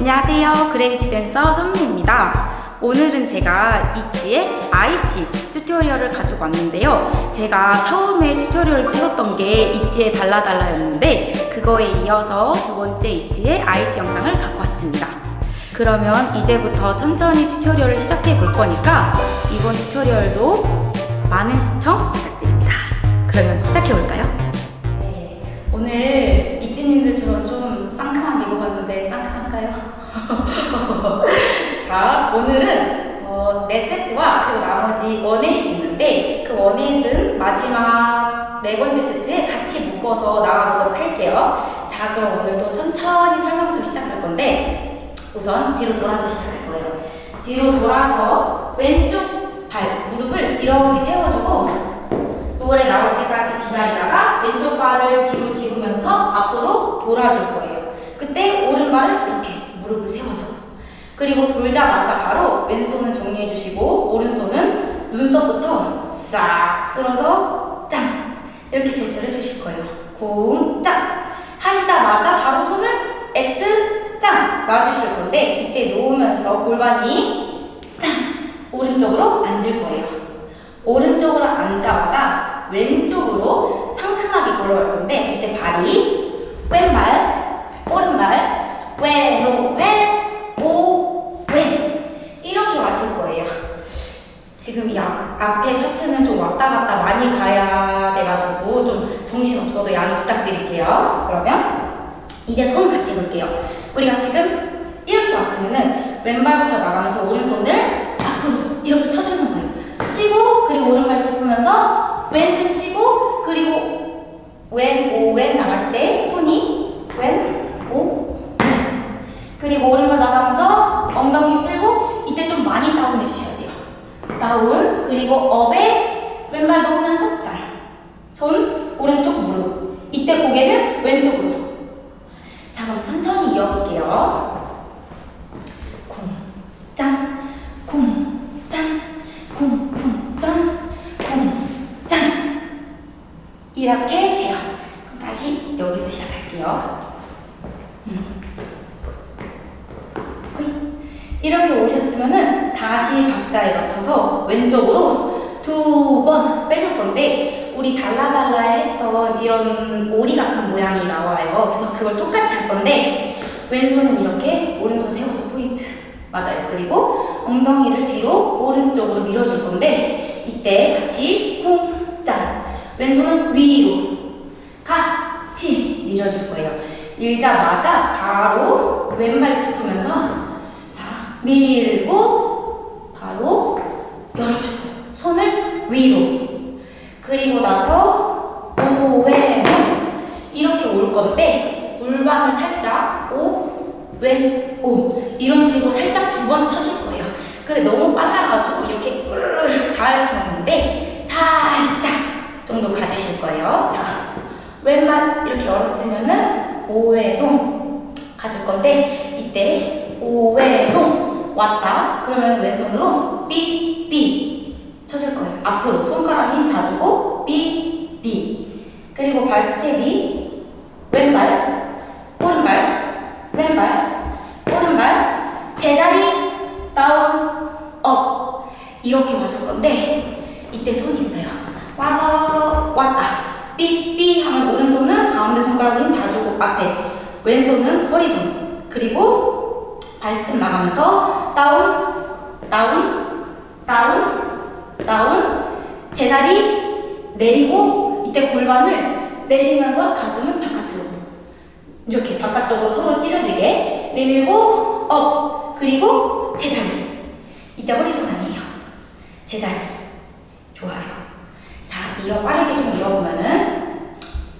안녕하세요. 그래비티 댄서 선미입니다. 오늘은 제가 있지의 IC 튜토리얼을 가지고 왔는데요. 제가 처음에 튜토리얼을 찍었던 게 있지의 달라달라였는데 그거에 이어서 두 번째 있지의 IC 영상을 갖고 왔습니다. 그러면 이제부터 천천히 튜토리얼을 시작해 볼 거니까 이번 튜토리얼도 많은 시청 부탁드립니다. 그러면 시작해 볼까요? 네, 오늘 이지님들처럼 좀 상큼하게 입어봤는데 상큼한가요? 자, 오늘은 어, 네 세트와 그리고 나머지 원에잇이 있는데 그 원에잇은 마지막 네 번째 세트에 같이 묶어서 나가보도록 할게요. 자, 그럼 오늘도 천천히 설명부터 시작할 건데 우선 뒤로 돌아서 시작할 거예요. 뒤로 돌아서 왼쪽 발, 무릎을 이렇게 세워주고 노래 나올 때까지 기다리다가 왼쪽 발을 뒤로 집으면서 앞으로 돌아줄 거예요. 그때 오른발은 이렇게 그리고 돌자마자 바로 왼손은 정리해 주시고 오른손은 눈썹부터 싹 쓸어서 짱 이렇게 제스처를 해 주실 거예요. 쿵짱 하시자마자 바로 손을 X 짱 놔주실 건데 이때 놓으면서 골반이 짱 오른쪽으로 앉을 거예요. 오른쪽으로 앉자마자 왼쪽으로 상큼하게 걸어갈 건데 이때 발이 왼발, 오른발, 왼, 왼, 오, 왼 이렇게 맞출 거예요. 지금 이 앞, 앞에 파트는 좀 왔다 갔다 많이 가야 돼가지고 좀 정신 없어도 양해 부탁드릴게요. 그러면 이제 손 같이 볼게요. 우리가 지금 이렇게 왔으면은 왼발부터 나가면서 오른손을 앞으로 이렇게 쳐주는 거예요. 치고 그리고 오른발 짚으면서 왼손 치고 그리고 왼, 오, 왼 나갈 때 손이 왼, 오, 왼 그리고 오른발 나가면서 엉덩이 쓸고 이때 좀 많이 다운해 주셔야 돼요. 다운 그리고 업에 왼발 놓으면서 짠. 손 오른쪽 무릎. 이때 고개는 왼쪽으로. 자 그럼 천천히 이어볼게요. 쿵, 짠, 쿵, 짠, 쿵, 쿵, 짠, 쿵, 짠. 이렇게 돼요. 그럼 다시 여기서 시작할게요. 음. 호잇. 이렇게 오셨으면은 다시 박자에 맞춰서 왼쪽으로 두 번 빼실 건데 우리 달라달라 했던 이런 오리 같은 모양이 나와요. 그래서 그걸 똑같이 할 건데 왼손은 이렇게 오른손 세워서 포인트 맞아요. 그리고 엉덩이를 뒤로 오른쪽으로 밀어줄 건데 이때 같이 쿵짠 왼손은 위로 같이 밀어줄 거예요. 밀자마자 바로 왼발 짚으면서 자 밀고 바로 열어주고 손을 위로 그리고 나서 오왼 이렇게 올 건데 골반을 살짝 오왼오 이런 식으로 살짝 두 번 쳐줄 거예요. 근데 너무 빨라가지고 이렇게 닿을 수 없는데 살짝 정도 가지실 거예요. 자 왼발 이렇게 열었으면은 오외동 가질 건데 이때 오외동 왔다? 그러면 왼손으로 삐삐 쳐줄 거예요. 앞으로 손가락 힘 다 주고 삐삐. 그리고 발 스텝이 왼발 오른발 왼발 오른발 제자리 다운 업. 이렇게 와줄 건데 이때 손 있어요. 와서 왔다. 삐삐 하면 오른손은 가운데 손가락 힘 다 주고 앞에 왼손은 허리손. 그리고 발 스텝 나가면서 다운 다운 다운 다운. 제자리 내리고 이때 골반을 내리면서 가슴은 바깥으로. 이렇게 바깥쪽으로 서로 찢어지게 내밀고 업. 그리고 제자리. 이때 허리손 아니에요. 제자리. 좋아요. 자 이어 빠르게 좀 이어보면은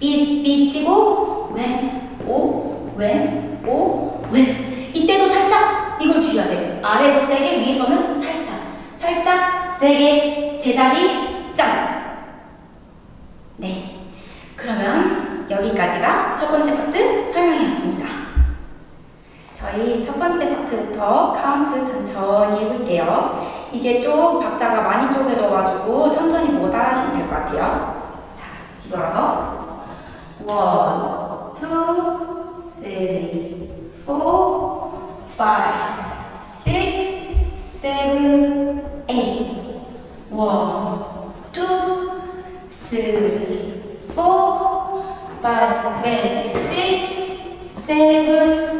삐 삐 치고 왼 오 왼 오 왼. 이때도 살짝 이걸 주셔야 돼요 아래에서 세게 위에서는 살짝 살짝 세게 제자리 짱 네. 그러면 여기까지가 첫 번째 파트 설명이었습니다. 저희 첫 번째 파트부터 카운트 천천히 해볼게요. 이게 좀 박자가 많이 쪼개져가지고 천천히 보고 따라하시면 될 것 같아요. 자, 뒤돌아서 원, 투, 쓰리, 포, six, seven, eight. One, two, three, four, five, and six, seven,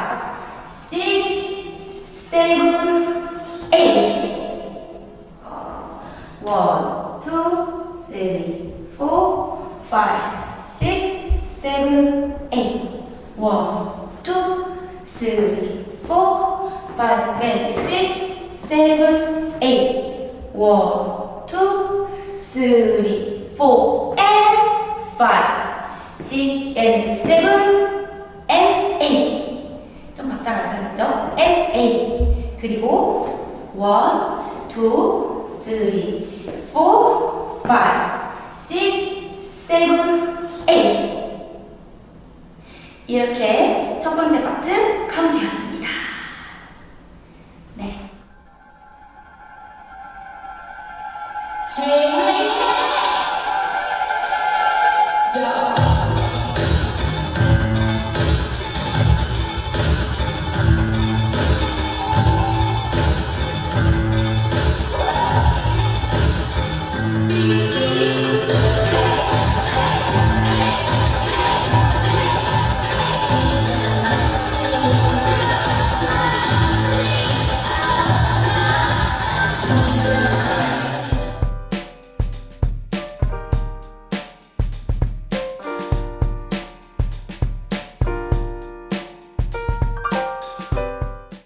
One, two, three, four, five, and six, seven, eight. One, two, three, four, and five, six, and seven, and eight. 좀 박자가 이상했죠? and eight. 그리고 one, two, three, four, five, six, seven. 이렇게 첫 번째 파트 카운트였습니다. 네. Hey,